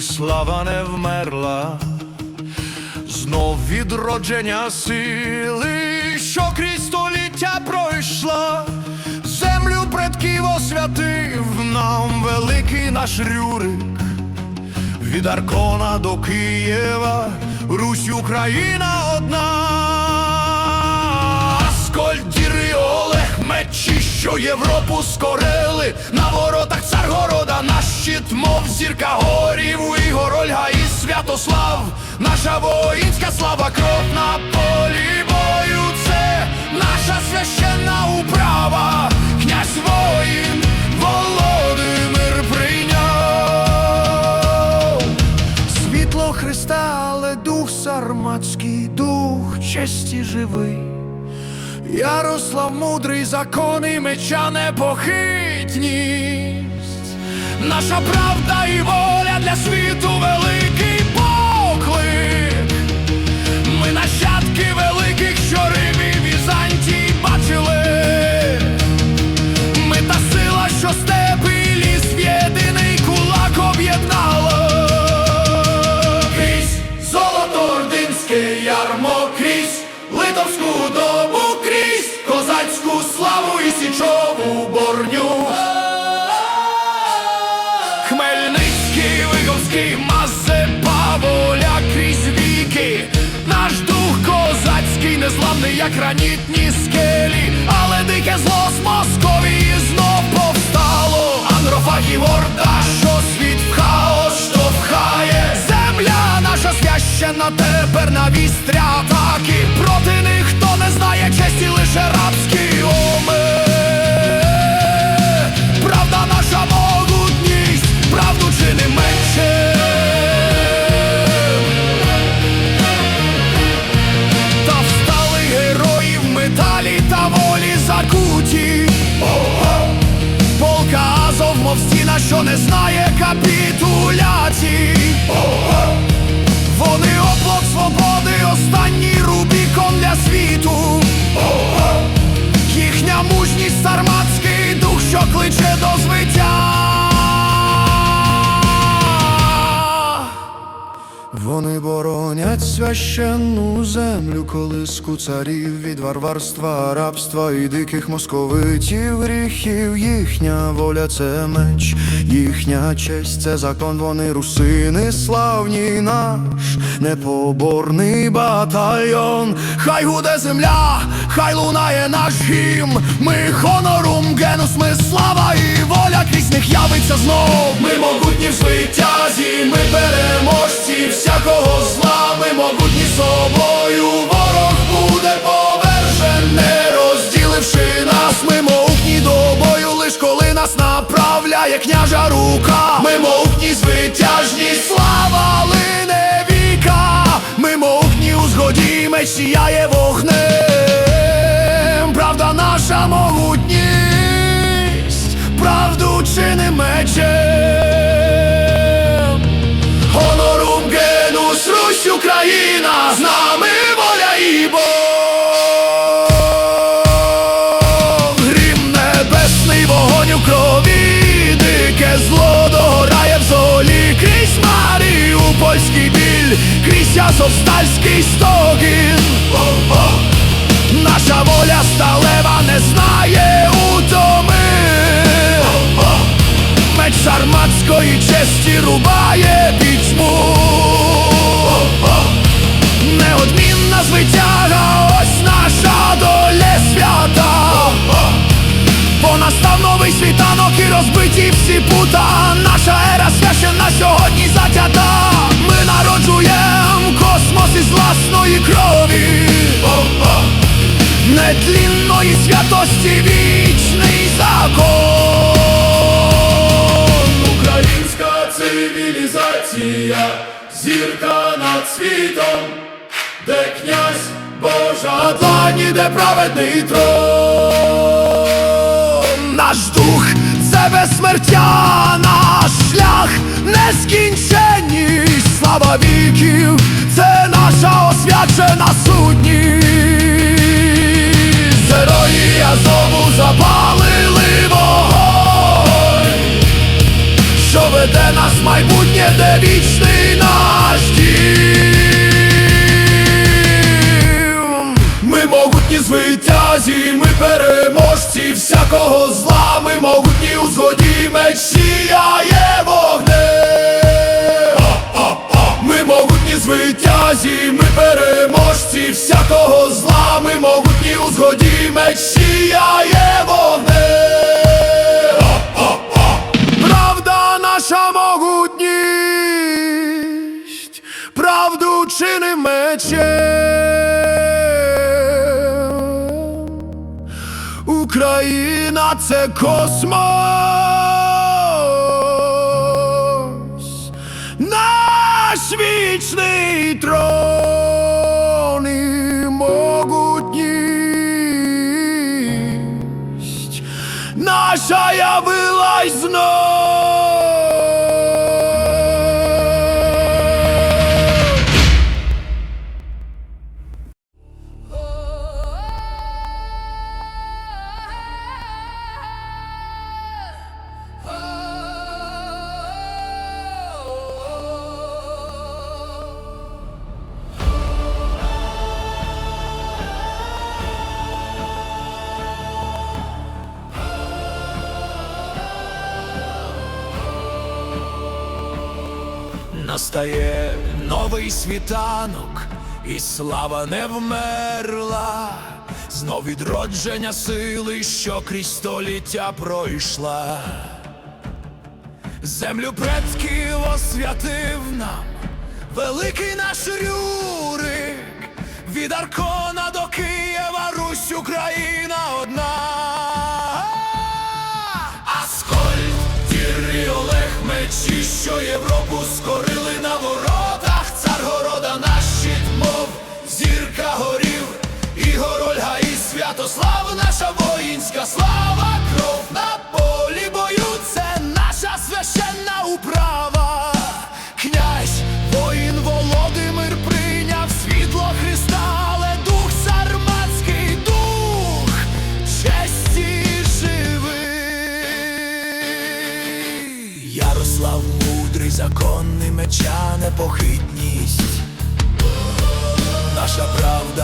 слава не вмерла, знов відродження сили, що крізь століття пройшла, землю предків освятив нам великий наш Рюрик. Від Аркона до Києва, Русь Україна одна. Аскольд, Діри, Олег, мечі, що Європу Царгорода, щит, мов зірка горів, Ігор, Ольга і Святослав, наша воїнська слава, кров на полі бою, це наша священна управа, князь воїн, Володимир прийняв. Світло Христа, але дух сарматський, дух честі живий. Ярослав мудрий, закони меча непохитність. Наша правда і воля для світу великий поклик. Ми нащадки великих, що Рим і Візантій бачили. Ми та сила, що степи і ліс в єдиний кулак об'єднала. Крізь золото ординське ярмо, крізь литовську незламний, як гранітні скелі, але дике зло з Московії знов повстало. Андрофагів орда, що світ в хаос штовхає. Земля наша священа тепер на вістря атаки. Проти них хто не знає честі, лише рабський не знає капітуляції. Вони оплот свободи, останній рубікон для світу. Їхня мужність сарматський дух, що кличе до звиття. Вони священну землю, колиску царів від варварства, рабства і диких московитів, гріхів, їхня воля це меч, їхня честь це закон, вони русини, славні наш непоборний батальйон. Хай гуде земля, хай лунає наш гімн. Ми хонорум, генус, ми слава і воля крізь них явиться знов. Ми могутні в звитязі, ми переможці всякого зла, ми могутні собою. Ворог буде повержен, не розділивши нас. Ми могутні до бою, лиш коли нас направляє княжа рука. Ми могутні звитяжні, слава лине віка. Ми могутні у згоді, меч сіяє вогнем. Правда наша могутність, правду чини мечем. Україна, з нами воля і Бог. Грім небесний вогонь у крові, дике зло догорає в золі, крізь Маріупольський біль, крізь Азовстальський стогін. Наша воля сталева не знає утоми. Меч сарматської честі рубає розбиті Наша ера священна сьогодні затята. Ми народжуєм космос із власної крові. Нетлінної святості вічний закон. Українська цивілізація, зірка над світом, де князь Божа длані, де праведний трон. Наш дух це смертя, наш шлях нескінченність, слава віків, могутні меч сіяє вогнем. Ми могутні звитязі, ми переможці всякого зла, ми могутні у згоді меч сіяє вогнем. Правда наша могутність, правду чини мечем. Україна це космос, наш вічний трон і могутність наша явилась знов. Настає новий світанок, і слава не вмерла, знов відродження сили, що крізь століття пройшла. Землю предків освятив нам великий наш Рюрик, від Аркона до Києва, Русь, Україна Олег, що Європу скорили на воротах, Царгорода наш щит, мов зірка горів, і горольга, і Святослав, наша воїнська слава, кров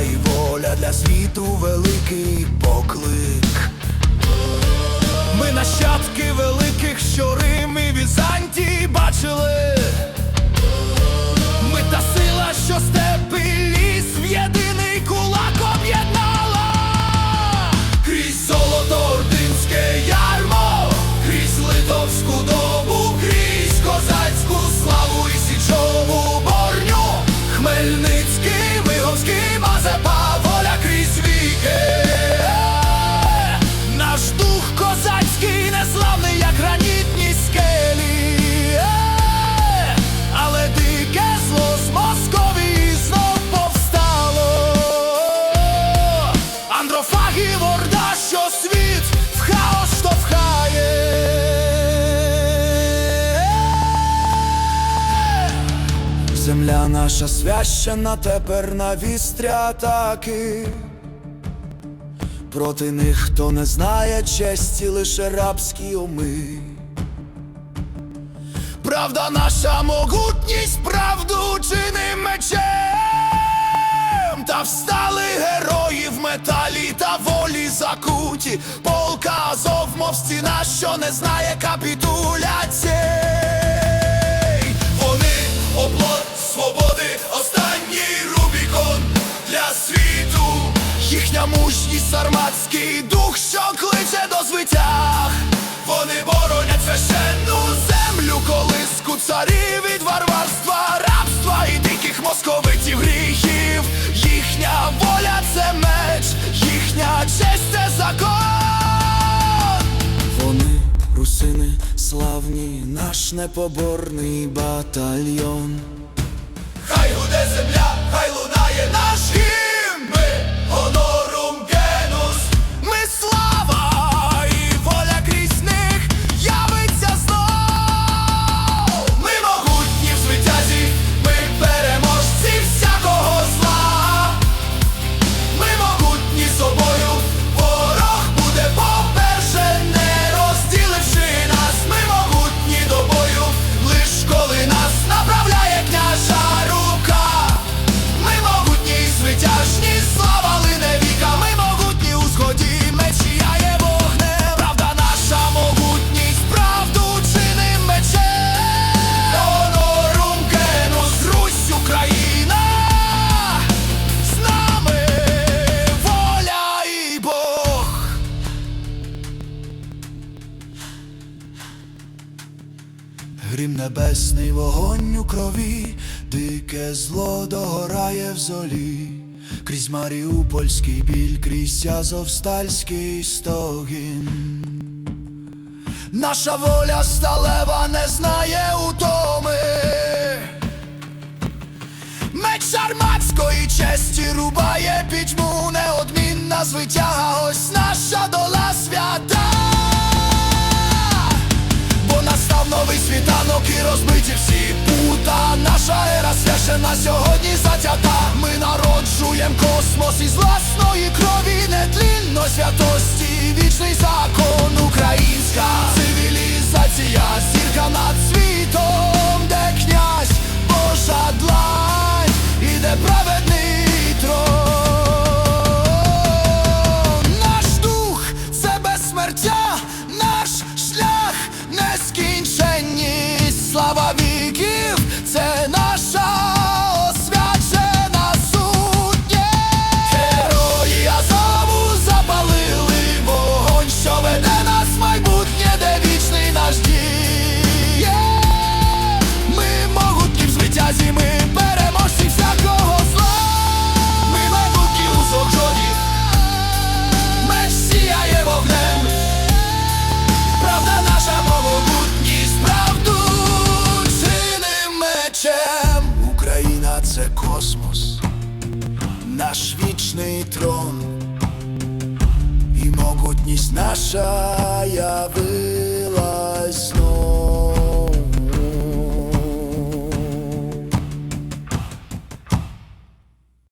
і воля для світу великий поклик. Ми нащадки великих, що Рим і Візантій бачили. Ми та сила, що степи Земля наша священа тепер на вістрі атаки. Проти них хто не знає честі, лише рабські уми. Правда наша могутність, правду чини мечем, та встали герої в металі та волі закуті. Полка Азов, мов стіна, що не знає капітуляцій. Їхня мужність, сарматський дух, що кличе до звитяг. Вони боронять священну землю, колиску царів від варварства, рабства і диких московитів гріхів. Їхня воля це меч, їхня честь це закон. Вони, русини, славні, наш непоборний батальйон. Хай гуде земля, небесний вогонь у крові, дике зло догорає в золі, крізь маріупольський біль, крізь азовстальський стогін. Наша воля сталева не знає утоми. Меч шарматської честі рубає пітьму, неодмінна звитяга, ось наша дола свята. Настав світанок і розбиті всі пута. Наша ера священа сьогодні затята. Ми народжуєм космос із власної крові, нетлінно святості, вічний закон, українська цивілізація, зірка над світом, де князь Божа длань, і де праведний shaya